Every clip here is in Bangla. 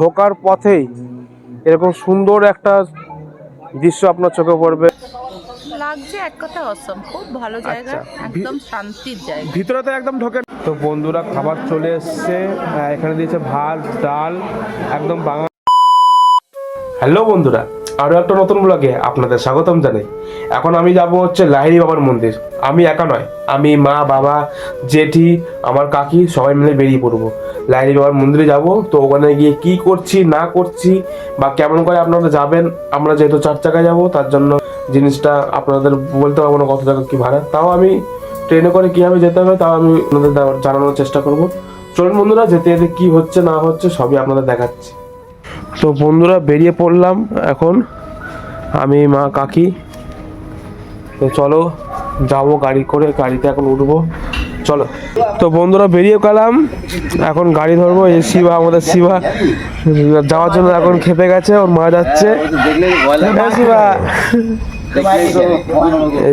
ঢোকার পথেই এরকম সুন্দর একটা দৃশ্য আপনার চোখে পড়বে। লাগছে এক কথা অসম। খুব ভালো জায়গা আচ্ছা। একদম শান্তির জায়গা। ভিতরে তো একদম ঢোকে তো বন্ধুরা খাবার চলে এসছে। এখানে দিয়েছে ভাত ডাল একদম বাঙালি। হ্যালো বন্ধুরা আরও একটা নতুন ব্লগে আপনাদের স্বাগতম জানাই। এখন আমি যাব হচ্ছে লাহিরি বাবার মন্দির। আমি একা নয়, আমি মা, বাবা, জেঠি, আমার কাকি সবাই মিলে বেরিয়ে পড়ব। লাহিরি বাবার মন্দিরে যাব, তো ওখানে গিয়ে কি করছি, না করছি, বা কেমন করে আপনারা যাবেন, আমরা যেহেতু চার চাকায় যাব, তার জন্য জিনিসটা আপনাদের বলতে পারব না কত টাকা কি ভাড়া। তাও আমি ট্রেনে করে কীভাবে যেতে হবে, তাও আমি আপনাদের জানানোর চেষ্টা করব। চলুন বন্ধুরা, যেতে যেতে কি হচ্ছে, না হচ্ছে, সবই আপনাদের দেখাচ্ছি। তো বন্ধুরা বেরিয়ে পড়লাম এখন। আমি, মা, কাকি। তো চলো, যাব গাড়ি করে, গাড়িতে এখন উঠবো। চলো। তো বন্ধুরা বেরিয়ে গেলাম। এখন গাড়ি ধরবো, এই শিবা, আমাদের শিবা। যাওয়ার জন্য এখন খেপে গেছে, ওর মা যাচ্ছে।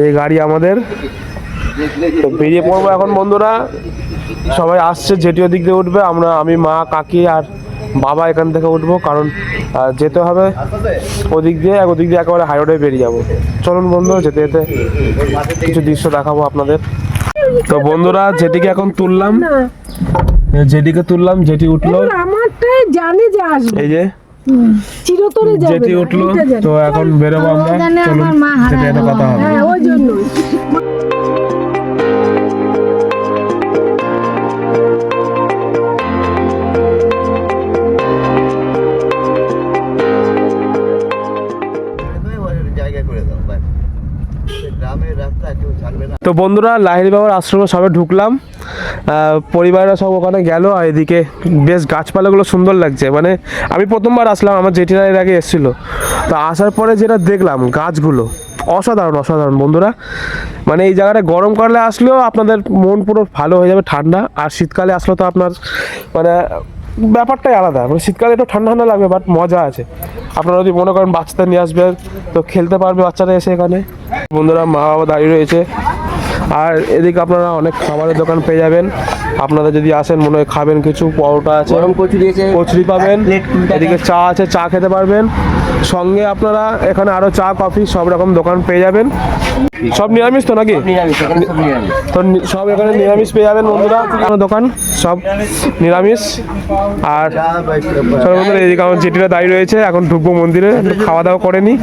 এই গাড়ি আমাদের। তো বেরিয়ে পড়ব এখন বন্ধুরা। সবাই আসছে যেটিও দিক দিয়ে উঠবে। আমরা, আমি, মা, কাকি আর বাবা এখান থেকে উঠবো কারণ যেতে হবে ওদিক দিয়ে এক ওদিক দিয়ে একেবারে হাইরোডে বেরিয়ে যাব। চলুন বন্ধু যেতে যেতে কিছু দৃশ্য দেখাবো আপনাদের। তো বন্ধুরা যেটিকে এখন তুললাম যেটিকে তুললাম যেটি উঠল আমারটাই জানে যে আসবে। এই যে চিরতরে যাবে যেটি উঠল তো এখন বেরোবো আমরা। চলুন যেতে কথা হবে। হ্যাঁ ওই জন্যই। তো বন্ধুরা লাহিড়ি বাবার আশ্রমে সবে ঢুকলাম। পরিবাররা সব ওখানে গেল আর এদিকে বেশ গাছপালাগুলো সুন্দর লাগছে। মানে আমি প্রথমবার আসলাম, আমার জেঠিরা এর আগে এসেছিল। তো আসার পরে যেটা দেখলাম, গাছগুলো অসাধারণ অসাধারণ বন্ধুরা। মানে এই জায়গাটা গরমকালে আসলেও আপনাদের মন পুরো ভালো হয়ে যাবে ঠান্ডা, আর শীতকালে আসলে তো আপনার মানে ব্যাপারটাই আলাদা। মানে শীতকালে একটু ঠান্ডা ঠান্ডা লাগবে বাট মজা আছে। আপনারা যদি মনে করেন বাচ্চাদের নিয়ে আসবেন, তো খেলতে পারবে বাচ্চারা এসে এখানে। বন্ধুরা মা বাবা দাঁড়িয়ে রয়েছে। আর এদিকে আপনারা অনেক খাবারের দোকান পেয়ে যাবেন। আপনারা যদি আসেন মনে হয় খাবেন কিছু পরোটা আছে কচুরি পাবেন। এদিকে চা আছে চা খেতে পারবেন। সঙ্গে আপনারা এখানে আরও চা কফি সব রকম দোকান পেয়ে যাবেন। সব নিরামিষ তো নাকি? সব তো সব এখানে নিরামিষ পেয়ে যাবেন বন্ধুরা। দোকান সব নিরামিষ। আর বন্ধুরা এদিকে আমার জেঠিরা দাঁড়িয়ে রয়েছে এখন ঢুকবো মন্দিরে। খাওয়া দাওয়া করে নি।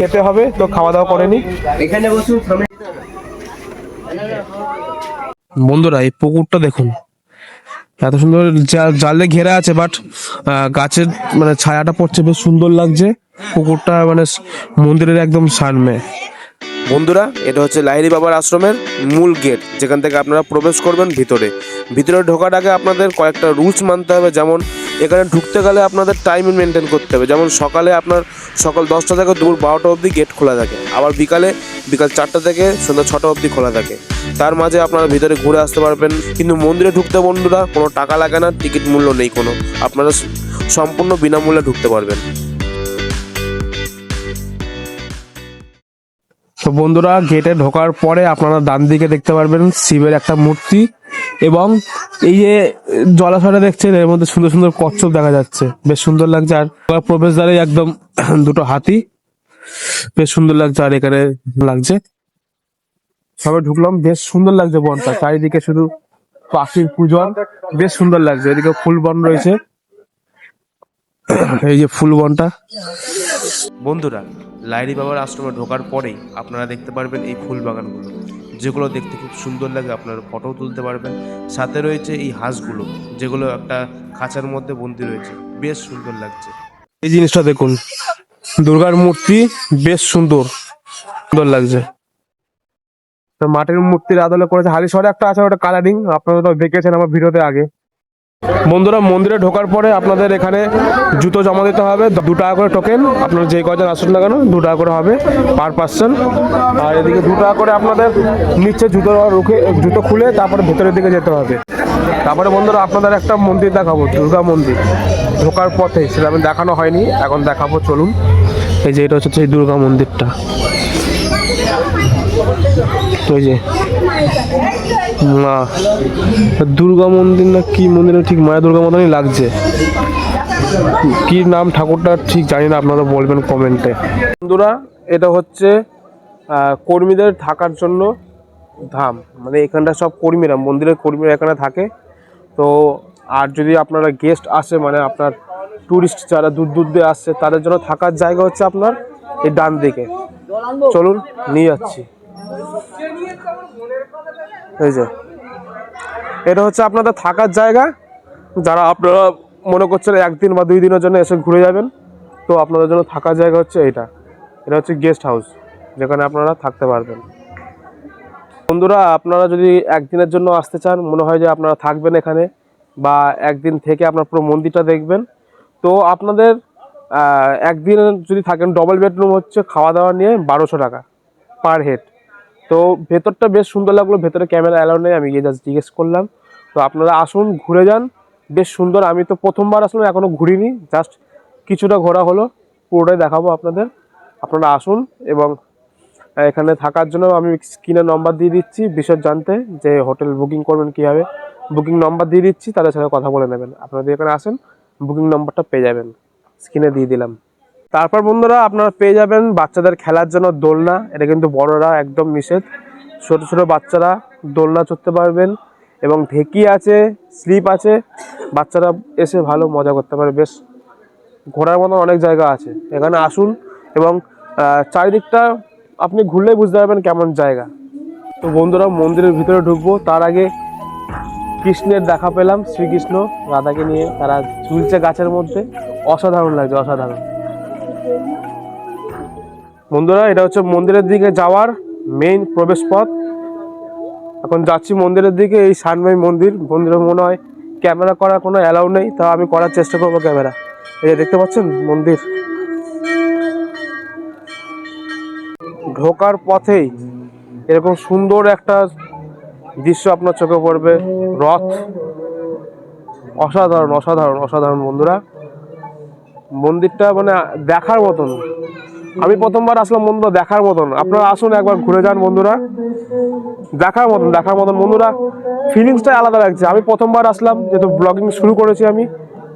খেতে হবে তো খাওয়া দাওয়া করে নি। এখানে বসুন বন্ধুরা, এই পুকুরটা দেখুন। এত সুন্দর জালে ঘেরা আছে বাট গাছের মানে ছায়াটা পড়ছে, বেশ সুন্দর লাগছে। পুকুরটা মানে মন্দিরের একদম সামনে। বন্ধুরা, এটা হচ্ছে লাহিড়ি বাবার আশ্রমের মূল গেট, যেখান থেকে আপনারা প্রবেশ করবেন ভিতরে। ভিতরে ঢোকার আগে আপনাদের কয়েকটা রুলস মানতে হবে, যেমন এখানে ঢুকতে গেলে আপনাদের টাইম মেনটেন করতে হবে। যেমন সকালে আপনার সকাল দশটা থেকে দুপুর বারোটা অবধি গেট খোলা থাকে। আবার বিকালে, বিকাল চারটা থেকে সন্ধ্যা ছটা অবধি খোলা থাকে। তার মাঝে আপনারা ভিতরে ঘুরে আসতে পারবেন। কিন্তু মন্দিরে ঢুকতে বন্ধুরা, কোনো টাকা লাগে না টিকিট মূল্য নেই কোনো। আপনারা সম্পূর্ণ বিনামূল্যে ঢুকতে পারবেন। তো বন্ধুরা গেটে ঢোকার পরে আপনারা ডান দিকে দেখতে পারবেন শিবের একটা মূর্তি এবং এই যে জলাশয়টা দেখছেন, এর মধ্যে সুন্দর সুন্দর কচ্ছপ দেখা যাচ্ছে। বেশ সুন্দর লাগছে আর প্রবেশদ্বারে একদম দুটো হাতি। বেশ সুন্দর লাগছে আর এখানে লাগছে। সবে ঢুকলাম, বেশ সুন্দর লাগছে বনটা। চারিদিকে শুধু পাখির পূজন বেশ সুন্দর লাগছে। এদিকে ফুল বন রয়েছে। এই যে ফুল বনটা। বন্ধুরা লাইরি বাবার আশ্রমে ঢোকার পরেই আপনারা দেখতে পারবেন এই ফুল বাগানগুলো। যেগুলো দেখতে খুব সুন্দর লাগে আপনারা ফটো তুলতে পারবেন। সাথে রয়েছে এই হাঁসগুলো যেগুলো একটা খাঁচার মধ্যে বন্দি রয়েছে। বেশ সুন্দর লাগছে। এই জিনিসটা দেখুন দুর্গার মূর্তি বেশ সুন্দর সুন্দর লাগছে। তো মাটির মূর্তির আদলে করেছে হালিশহরে একটা আছে ওটা কালারিং আপনারা তো দেখেছেন আমার ভিডিওতে আগে। বন্ধুরা, মন্দিরে ঢোকার পরে আপনাদের এখানে জুতো জমা দিতে হবে। দু টাকা করে টোকেন আপনারা যে কজন আসুন না কেন, দু টাকা করে হবে পার পার্সন আর এদিকে দু টাকা করে আপনাদের নিচে জুতো রুখে, জুতো খুলে তারপরে ভেতরের দিকে যেতে হবে। তারপরে বন্ধুরা, আপনাদের একটা মন্দির দেখাবো, দুর্গা মন্দির। ঢোকার পথে, সেটা আমি দেখানো হয়নি, এখন দেখাবো, চলুন। এই যে এটা হচ্ছে সেই দুর্গা মন্দিরটা। মা দুর্গা মন্দির না কি মন্দির ঠিক মায়া দুর্গা মতনই লাগছে। কি নাম ঠাকুরটা ঠিক জানি না, আপনারা বলবেন কমেন্টে। বন্ধুরা, এটা হচ্ছে কর্মীদের থাকার জন্য ধাম। মানে এখানটা সব কর্মীরা, মন্দিরের কর্মীরা এখানে থাকে। তো, আর যদি আপনারা গেস্ট আসে মানে আপনার ট্যুরিস্ট যারা দূর দূর দিয়ে আসছে তাদের জন্য থাকার জায়গা হচ্ছে আপনার এই ডান দিকে। চলুন, নিয়ে যাচ্ছি। এই যে। এটা হচ্ছে আপনাদের থাকার জায়গা। যারা আপনারা মনে করছেন একদিন বা দুই দিনের জন্য এসে ঘুরে যাবেন, তো আপনাদের জন্য থাকার জায়গা হচ্ছে এটা এটা হচ্ছে গেস্ট হাউস যেখানে আপনারা থাকতে পারবেন। বন্ধুরা, আপনারা যদি একদিনের জন্য আসতে চান, মনে হয় যে আপনারা থাকবেন এখানে, বা একদিন থেকে আপনার পুরো মন্দিরটা দেখবেন, তো আপনাদের একদিন যদি থাকেন ডবল বেডরুম হচ্ছে খাওয়া দাওয়া নিয়ে বারোশো টাকা পার হেড তো ভেতরটা বেশ সুন্দর লাগল, ভেতরে ক্যামেরা অ্যালাউ নেই, আমি গিয়ে জিজ্ঞেস করলাম। তো আপনারা আসুন, ঘুরে যান, বেশ সুন্দর। আমি তো প্রথমবার আসলাম এখনও ঘুরিনি জাস্ট কিছুটা ঘোরা হলো, পুরোটাই দেখাবো আপনাদের। আপনারা আসুন এবং এখানে থাকার জন্য আমি স্ক্রিনে নম্বর দিয়ে দিচ্ছি, বিশদ জানতে, যে হোটেল বুকিং করবেন কীভাবে। বুকিং নম্বর দিয়ে দিচ্ছি, তাদের সাথে কথা বলে নেবেন। আপনারা যদি এখানে আসেন বুকিং নম্বরটা পেয়ে যাবেন। স্ক্রিনে দিয়ে দিলাম। তারপর বন্ধুরা আপনারা পেয়ে যাবেন বাচ্চাদের খেলার জন্য দোলনা। এটা কিন্তু বড়রা একদম নিষেধ। ছোট ছোট বাচ্চারা দোলনা চড়তে পারবেন এবং ঢেকি আছে, স্লিপ আছে। বাচ্চারা এসে ভালো মজা করতে পারে বেশ, ঘোরার মতন অনেক জায়গা আছে। এখানে আসুন এবং চারিদিকটা আপনি ঘুরলেই বুঝতে পারবেন কেমন জায়গা। তো বন্ধুরা মন্দিরের ভিতরে ঢুকবো। তার আগে কৃষ্ণের দেখা পেলাম, শ্রীকৃষ্ণ রাধাকে নিয়ে, তারা ঝুলছে গাছের মধ্যে। অসাধারণ লাগছে, অসাধারণ। বন্ধুরা, এটা হচ্ছে মন্দিরের দিকে যাওয়ার মেইন প্রবেশ পথ এখন যাচ্ছি মন্দিরের দিকে, এই সানমাই মন্দির। মন্দিরে মনে হয় ক্যামেরা করার কোনো অ্যালাউ নেই তা আমি করার চেষ্টা করব ক্যামেরা। এই যে দেখতে পাচ্ছেন মন্দির। ঢোকার পথেই এরকম সুন্দর একটা দৃশ্য আপনার চোখে পড়বে, রথ। অসাধারণ অসাধারণ অসাধারণ বন্ধুরা। মন্দিরটা মানে দেখার মতন। আমি প্রথমবার আসলাম বন্ধুরা, দেখার মতন। আপনারা আসুন একবার ঘুরে যান বন্ধুরা। দেখার মতন দেখার মতন বন্ধুরা। ফিলিংসটাই আলাদা লাগছে। আমি প্রথমবার আসলাম, যেহেতু ব্লগিং শুরু করেছি আমি।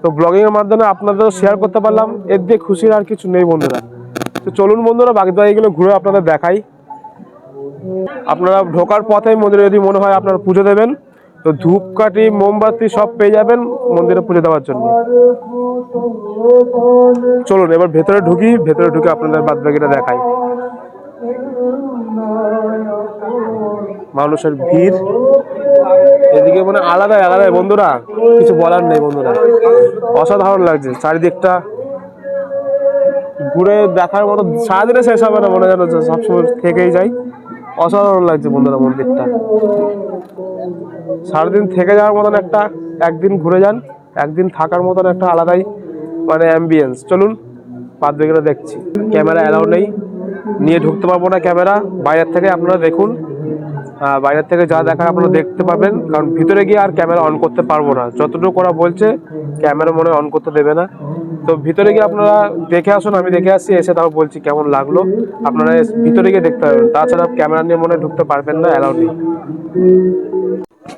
তো ব্লগিং এর মাধ্যমে আপনাদেরও শেয়ার করতে পারলাম। এর দিয়ে খুশির আর কিছু নেই বন্ধুরা। তো চলুন বন্ধুরা, বাকি জায়গাগুলো ঘুরে আপনাদের দেখাই। আপনারা ঢোকার পথে মন্দিরে যদি মনে হয় আপনারা পুজো দেবেন, তো ধূপকাঠি, মোমবাতি সব পেয়ে যাবেন মন্দিরে পুজো দেওয়ার জন্য। চলুন, এবার ভেতরে ঢুকি, ভেতরে ঢুকে আপনাদের বাদ বাকিটা দেখাই। মানুষের ভিড়। এদিকে মানে আলাদা আলাদা বন্ধুরা, কিছু বলার নেই বন্ধুরা। অসাধারণ লাগছে, চারিদিকটা। ঘুরে দেখার মতো সারাদিনে শেষ হবে না মনে যেন, সবসময় থেকেই যাই। অসাধারণ লাগছে বন্ধুরা মন্দিরটা। সারাদিন থেকে যাওয়ার মতন একটা, একদিন ঘুরে যান, একদিন থাকার মতন একটা আলাদাই মানে অ্যাম্বিয়েন্স চলুন বাদ দেখছি। ক্যামেরা অ্যালাউ নেই। নিয়ে ঢুকতে পারব না ক্যামেরা। বাইরের থেকে আপনারা দেখুন। বাইরের থেকে যা দেখার আপনারা দেখতে পাবেন, কারণ ভিতরে গিয়ে আর ক্যামেরা অন করতে পারব না। যতটুকু ওরা বলছে ক্যামেরা মনে অন করতে দেবে না। তো ভিতরে গিয়ে আপনারা দেখে আসুন, আমি দেখে আসছি, এসে তারপর বলছি কেমন লাগল। আপনারা ভিতরে গিয়ে দেখতে পারবেন তাছাড়া ক্যামেরা নিয়ে মনে ঢুকতে পারবেন না অ্যালাউ নেই।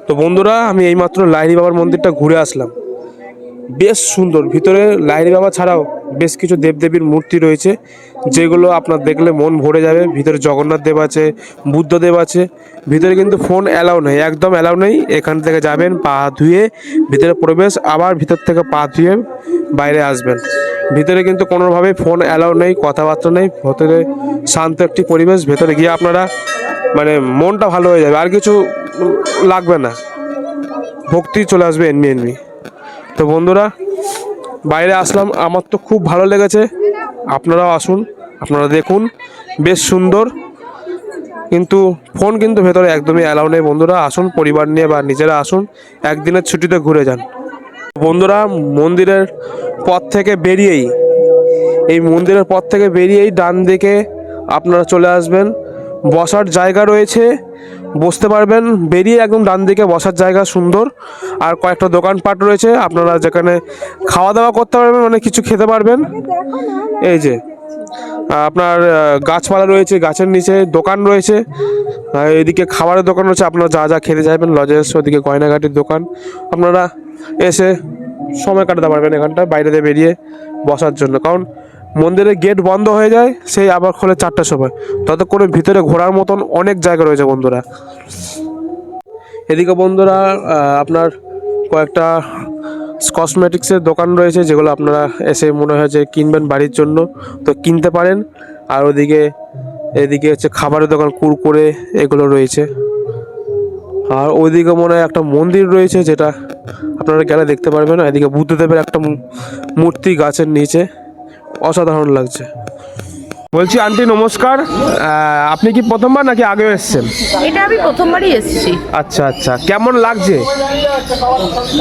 তো বন্ধুরা, আমি এইমাত্র লাহিড়ি বাবার মন্দিরটা ঘুরে আসলাম। বেশ সুন্দর। ভিতরে লাহিড়ি বাবা ছাড়াও বেশ কিছু দেবদেবীর মূর্তি রয়েছে, যেগুলো আপনার দেখলে মন ভরে যাবে। ভিতরে জগন্নাথ দেব আছে, বুদ্ধ দেব আছে, ভিতরে কিন্তু ফোন অ্যালাউ নেই, একদম অ্যালাউ নেই। এখান থেকে যাবেন, পা ধুয়ে ভিতরে প্রবেশ, আবার ভিতর থেকে পা ধুয়ে বাইরে আসবেন। ভিতরে কিন্তু কোনোভাবেই ফোন অ্যালাউ নেই, কথাবার্তা নেই, ভেতরে শান্ত একটি পরিবেশ, ভেতরে গিয়ে আপনারা মানে মনটা ভালো হয়ে যাবে, আর কিছু লাগবে না। ভক্তি চলে আসবে এমনি এমনি। তো বন্ধুরা বাইরে আসলাম, আমার তো খুব ভালো লেগেছে। আপনারাও আসুন, আপনারা দেখুন, বেশ সুন্দর। কিন্তু ফোন কিন্তু ভেতরে একদমই অ্যালাউ নেই। বন্ধুরা, আসুন, পরিবার নিয়ে বা নিজেরা আসুন, একদিনের ছুটিতে ঘুরে যান। বন্ধুরা, মন্দিরের পথ থেকে বেরিয়েই, এই মন্দিরের পথ থেকে বেরিয়েই ডান দিকে আপনারা চলে আসবেন। বসার জায়গা রয়েছে। বসতে পারবেন। বেরিয়ে একদম ডান দিকে বসার জায়গা সুন্দর। আর কয়েকটা দোকানপাট রয়েছে। আপনারা যেখানে খাওয়া দাওয়া করতে পারবেন মানে কিছু খেতে পারবেন। এই যে, আপনার গাছপালা রয়েছে গাছের নিচে, দোকান রয়েছে। এদিকে খাবারের দোকান রয়েছে। আপনারা যা যা খেতে চাইবেন লজেন্স ওদিকে গয়নাঘাটির দোকান। আপনারা এসে সময় কাটাতে পারবেন এখানটায় বাইরে দিয়ে বেরিয়ে বসার জন্য। কারণ মন্দিরের গেট বন্ধ হয়ে যায়, সেই আবার খোলে চারটার সময়। ততক্ষণে ভিতরে ঘোরার মতন অনেক জায়গা রয়েছে বন্ধুরা। এদিকে বন্ধুরা আপনার কয়েকটা কসমেটিক্সের দোকান রয়েছে, যেগুলো আপনারা এসে মনে হয় যে কিনবেন বাড়ির জন্য, তো কিনতে পারেন। আর ওদিকে, এদিকে হচ্ছে খাবারের দোকান, কুরকুরে এগুলো রয়েছে। আর ওইদিকে মনে হয় একটা মন্দির রয়েছে, যেটা আপনারা গেলে দেখতে পারবেন। এদিকে বুদ্ধদেবের একটা মূর্তি গাছের নিচে। অসাধারণ লাগছে। বলছি আন্টি নমস্কার। আপনি কি প্রথমবার নাকি আগেও এসেছেন? এটা আমি প্রথমবারই এসেছি। আচ্ছা আচ্ছা। কেমন লাগছে?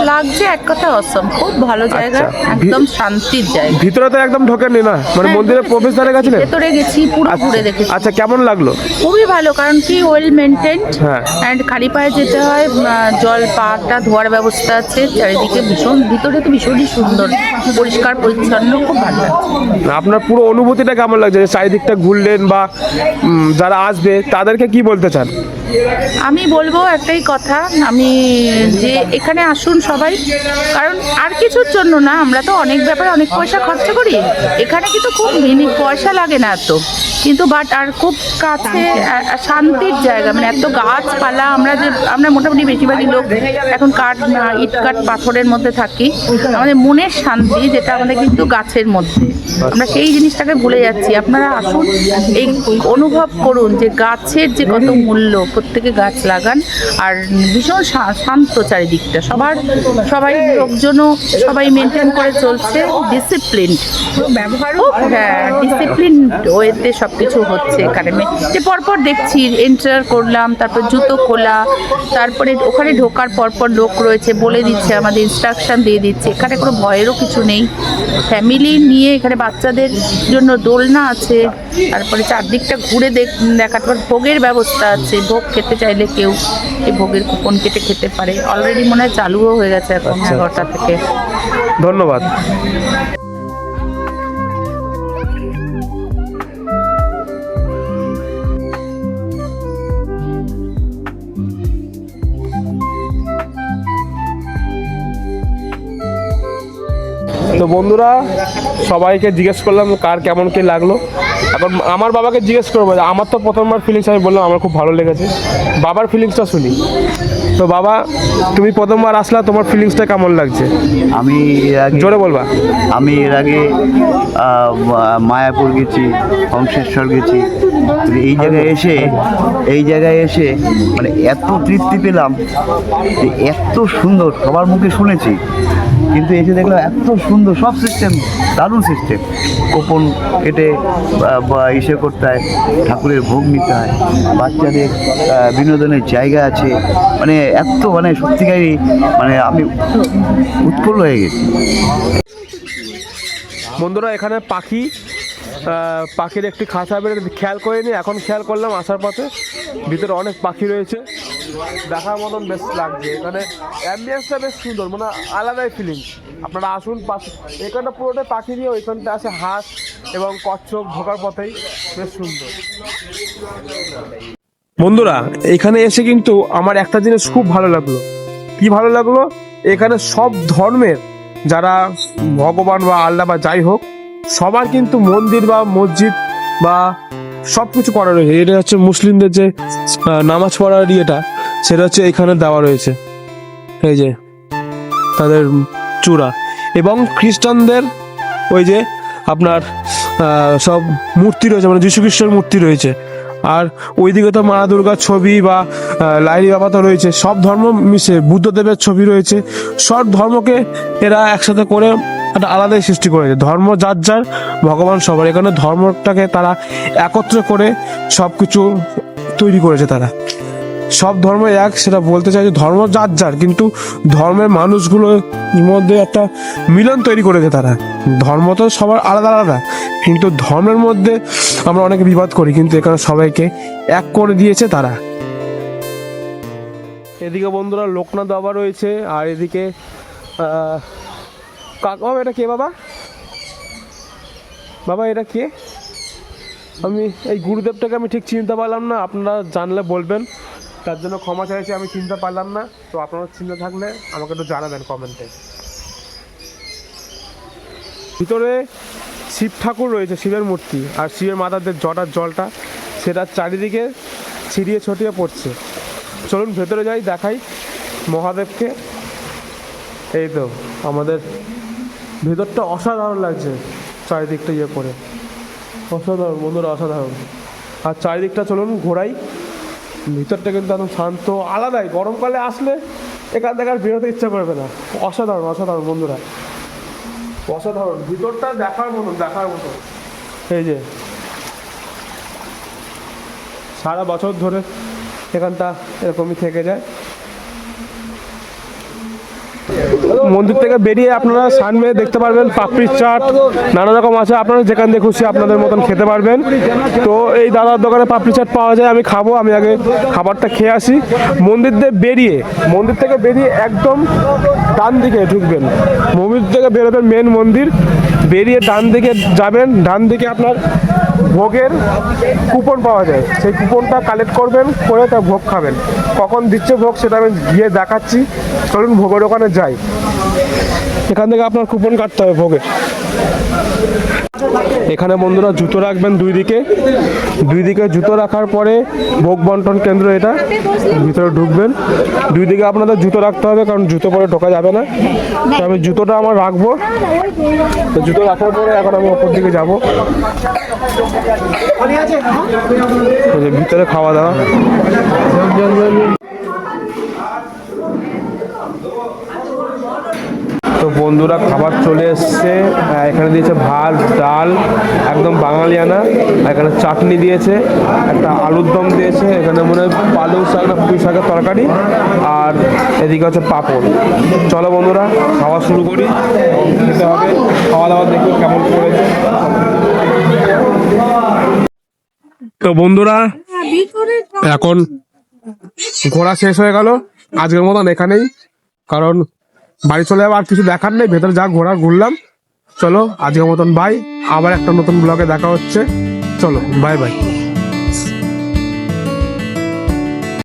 লাগছে এক কথা অসম। খুব ভালো জায়গা আচ্ছা। একদম শান্তির জায়গা। ভিতরে তো একদম ঢোকেননি না? মানে মন্দিরের প্রবেশদ্বারে গেছিলেন? ভেতরে গেছি পুরো ঘুরে দেখেছি। আচ্ছা কেমন লাগল? খুবই ভালো কারণ কি ওয়েল মেনটেন্ড হ্যাঁ। অ্যান্ড খালি পায়ে যেতে হয় জল পাটা ধোয়ার ব্যবস্থা আছে চারিদিকে ভীষণ ভিতরে তো ভীষণই সুন্দর পরিষ্কার পরিচ্ছন্ন খুব ভালো লাগছে। আপনার পুরো অনুভূতিটা কেমন লাগছে? চারিদিকটা ঘুরলেন বা যারা আসবে তাদেরকে কি বলতে চান? আমি বলব একটাই কথা, আমি যে এখানে আসুন সবাই, কারণ আর কিছুর জন্য না, আমরা তো অনেক ব্যাপারে অনেক পয়সা খরচা করি। এখানে কিন্তু খুব মিনি, পয়সা লাগে না এত। কিন্তু বাট আর খুব কাছে শান্তির জায়গা মানে এত গাছপালা, আমরা যে, আমরা মোটামুটি বেশিরভাগই লোক এখন কাঠ ইট কাঠ, পাথরের মধ্যে থাকি। আমাদের মনের শান্তি যেটা আমাদের কিন্তু গাছের মধ্যে। আমরা সেই জিনিসটাকে ভুলে যাচ্ছি। আপনারা আসুন, এই অনুভব করুন যে গাছের যে কত মূল্য প্রত্যেকে গাছ লাগান আর ভীষণ শান্ত চারিদিকটা। সবার সবাই লোকজনও সবাই মেনটেন করে চলছে। ডিসিপ্লিন ব্যবহারও হ্যাঁ ডিসিপ্লিন ওয়েতে সব কিছু হচ্ছে এখানে। যে পরপর দেখছি এন্টার করলাম তারপর জুতো খোলা তারপরে ওখানে ঢোকার পরপর লোক রয়েছে বলে দিচ্ছে আমাদের ইনস্ট্রাকশন দিয়ে দিচ্ছে। এখানে কোনো ভয়েরও কিছু নেই। ফ্যামিলি নিয়ে এখানে বাচ্চাদের জন্য দোলনা আছে তারপরে চারদিকটা ঘুরে দেখ দেখার পর ভোগের ব্যবস্থা আছে ভোগ খেতে চাইলে কেউ এই ভোগের কুপন কেটে খেতে পারে। অলরেডি মনে হয় চালুও হয়ে গেছে এখন আচ্ছা। এগারোটা থেকে। ধন্যবাদ। তো বন্ধুরা সবাইকে জিজ্ঞেস করলাম কার কেমন কি লাগল। এখন আমার বাবাকে জিজ্ঞেস করব আমার তো প্রথমবার ফিলিংস আমি বললাম আমার খুব ভালো লেগেছে। বাবার ফিলিংসটা শুনি। তো বাবা তুমি প্রথমবার আসলা তোমার ফিলিংসটা কেমন লাগছে? আমি এর আগে জোরে বলবা। আমি এর আগে আহ, মায়াপুর গেছি হংসেশ্বর গেছি। তো এই জায়গায় এসে এই জায়গায় এসে মানে এত তৃপ্তি পেলাম যে এত সুন্দর সবার মুখে শুনেছি। কিন্তু এসে দেখলাম এত সুন্দর, সব সিস্টেম দারুণ সিস্টেম কোপন কেটে বা ইসে করতে হয়, ঠাকুরের ভোগ নিতে হয়, বাচ্চাদের বিনোদনের জায়গা আছে। মানে এত মানে সত্যিকারই মানে আমি উৎফুল্ল হয়ে গেছি। বন্ধুরা, এখানে পাখি পাখির একটি খাঁচা বেড়ে খেয়াল করিনি, এখন খেয়াল করলাম আসার পথে। ভিতরে অনেক পাখি রয়েছে। দেখার মতন বেশ লাগছে। এখানে অ্যাম্বিয়েন্সটা বেশ সুন্দর মানে আলাদাই ফিলিং আপনারা আসুন, পাশে এখানটা পুরোটাই পাখি দিয়ে ওইখানটা আছে হাঁস এবং কচ্ছপ ঢোকার পথেই বেশ সুন্দর। বন্ধুরা, এখানে এসে কিন্তু আমার একটা জিনিস খুব ভালো লাগল। কি ভালো লাগল? এখানে সব ধর্মের, যারা ভগবান বা আল্লাহ বা যাই হোক, সবার কিন্তু মন্দির বা মসজিদ বা সব কিছু করা রয়েছে। এটা হচ্ছে মুসলিমদের যে নামাজ পড়ার ইয়েটা সেটা হচ্ছে এখানে দেওয়া রয়েছে। এই যে, তাদের চূড়া। এবং খ্রিস্টানদের ওই যে আপনার সব মূর্তি রয়েছে মানে যীশু খ্রিস্টের মূর্তি রয়েছে। আর ওইদিকে তো মা দুর্গার ছবি বা লাইলি বাবা তো রয়েছে। সব ধর্ম মিশে, বুদ্ধদেবের ছবি রয়েছে। সব ধর্মকে এরা একসাথে করে একটা আলাদাই সৃষ্টি করেছে। ধর্ম যার যার, ভগবান সবার। এখানে ধর্মটাকে তারা একত্র করে সব কিছু তৈরি করেছে তারা। সব ধর্ম এক, সেটা বলতে চাই যে ধর্ম যার যার কিন্তু ধর্মের মানুষগুলোর মধ্যে একটা মিলন তৈরি করেছে তারা। ধর্ম তো সবার আলাদা আলাদা, কিন্তু ধর্মের মধ্যে আমরা অনেকে বিবাদ করি, কিন্তু এখানে সবাইকে এক করে দিয়েছে তারা। এদিকে বন্ধুরা লোকনাথ বাবা রয়েছে, আর এদিকে কাকা এটা কে বাবা? বাবা, এটা কে? আমি এই গুরুদেবটাকে আমি ঠিক চিনতে পারলাম না, আপনারা জানলে বলবেন। তার জন্য ক্ষমা চাইছি, আমি চিনতে পারলাম না। তো আপনারা চিনতে থাকলে আমাকে একটু জানাবেন কমেন্টে। ভিতরে শিব ঠাকুর রয়েছে, শিবের মূর্তি, আর শিবের মাথার জটার জলটা সেটা চারিদিকে ছিটিয়ে ছটিয়ে পড়ছে। চলুন ভেতরে যাই, দেখাই মহাদেবকে। এই তো, আমাদের ভেতরটা অসাধারণ লাগছে চারিদিকটা ইয়ে করে। অসাধারণ, বন্ধুরা, অসাধারণ। আর চারিদিকটা চলুন ঘোরাই। ভিতরটা কিন্তু একদম শান্ত, আলাদাই। গরমকালে আসলে এখান থেকে আর বেরোতে ইচ্ছা করবে না। অসাধারণ অসাধারণ বন্ধুরা। অসাধারণ। ভিতরটা দেখার মতন দেখার মতন। এই যে। সারা বছর ধরে এখানটা এরকমই থেকে যায়। মন্দির থেকে বেরিয়ে আপনারা সানমে দেখতে পারবেন, পাপড়ির চাট, নানা রকম আছে। আপনারা যেখান দিয়ে খুশি আপনাদের মতন খেতে পারবেন। তো এই দাদার দোকানে পাপড়ি চাট পাওয়া যায়, আমি খাব, আমি আগে খাবারটা খেয়ে আসি। মন্দির দিয়ে বেরিয়ে, মন্দির থেকে বেরিয়ে একদম ডান দিকে ঢুকবেন। মন্দির থেকে বেরোবেন মেন মন্দির। বেরিয়ে ডান দিকে যাবেন, ডান দিকে আপনার ভোগের কুপন পাওয়া যায়। সেই কুপনটা কালেক্ট করবেন, করে তা ভোগ খাবেন। কখন দিচ্ছে ভোগ সেটা আমি গিয়ে দেখাচ্ছি। চলুন ভোগের ওখানে যাই। এখান থেকে আপনার কুপন কাটতে হবে ভোগের এখানে বন্ধুরা জুতো রাখবেন দুই দিকে। দুই দিকে জুতো রাখার পরে ভোগ বন্টন কেন্দ্র এটা, ভিতরে ঢুকবেন। দুই দিকে আপনাদের জুতো রাখতে হবে, কারণ জুতো পরে ঢোকা যাবে না। তো আমি জুতোটা আমার রাখব। জুতো রাখার পরে এখন আমি ওপর দিকে যাব। ভিতরে খাওয়া দাওয়া। তো বন্ধুরা খাবার চলে এসছে। এখানে দিয়েছে ভাত, ডাল, একদম বাঙালিয়ানা এখানে চাটনি দিয়েছে, একটা আলুর দম দিয়েছে। এখানে মনে হয় পালং শাক না পুঁই শাকের তরকারি। আর এদিকে হচ্ছে পাঁপড়। চলো বন্ধুরা, খাওয়া শুরু করি। খেতে হবে। খাওয়া দাওয়া দেখি কেমন করেছে। তো বন্ধুরা, এখন ঘোরা শেষ হয়ে গেল। আজকের মতন এখানেই, কারণ বাড়ি চলে যাব আর কিছু দেখার নেই, ভেতরে যা ঘোরা ঘুরলাম। চলো, আজকের মতন বাই আবার একটা নতুন ব্লগে দেখা হচ্ছে। চলো বাই বাই